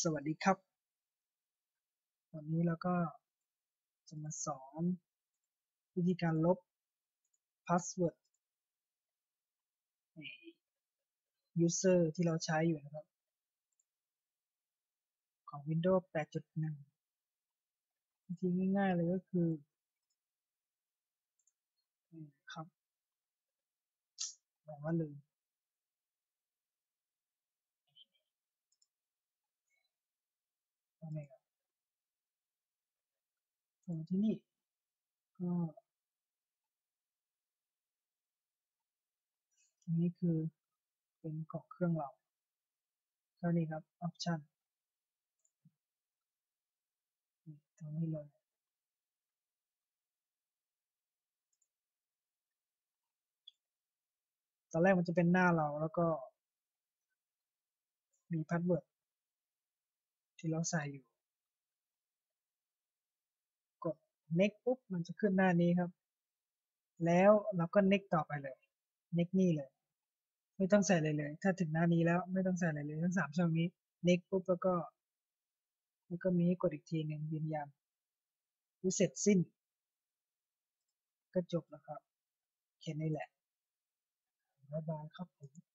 สวัสดีครับ วันนี้เราก็จะมาสอน วิธีการลบพาสเวิร์ด user ที่เราใช้อยู่นะครับ ของ Windows 8.1 วิธีง่ายๆเลยก็คือครับบอกว่าลืมตรงนี้ครับ ส่วนที่นี่ ก็อันนี้คือเป็นของเครื่องเราก็นี่ครับ option ตรงนี้เลยตอนแรกมันจะเป็นหน้าเราแล้วก็มีพาสเวิร์ดที่เราใส่อยู่ กด next ปุ๊บมันจะขึ้นหน้านี้ครับ แล้วเราก็ next ต่อไปเลย next นี่เลย ไม่ต้องใส่อะไรเลย ถ้าถึงหน้านี้แล้วไม่ต้องใส่อะไรเลยทั้งสามช่องนี้ next ปุ๊บแล้วก็แล้วก็มีกดอีกทีหนึ่งยืนยันเสร็จสิ้น ก็จบแล้วครับแค่นี้แหละบ๊ายบายครับผม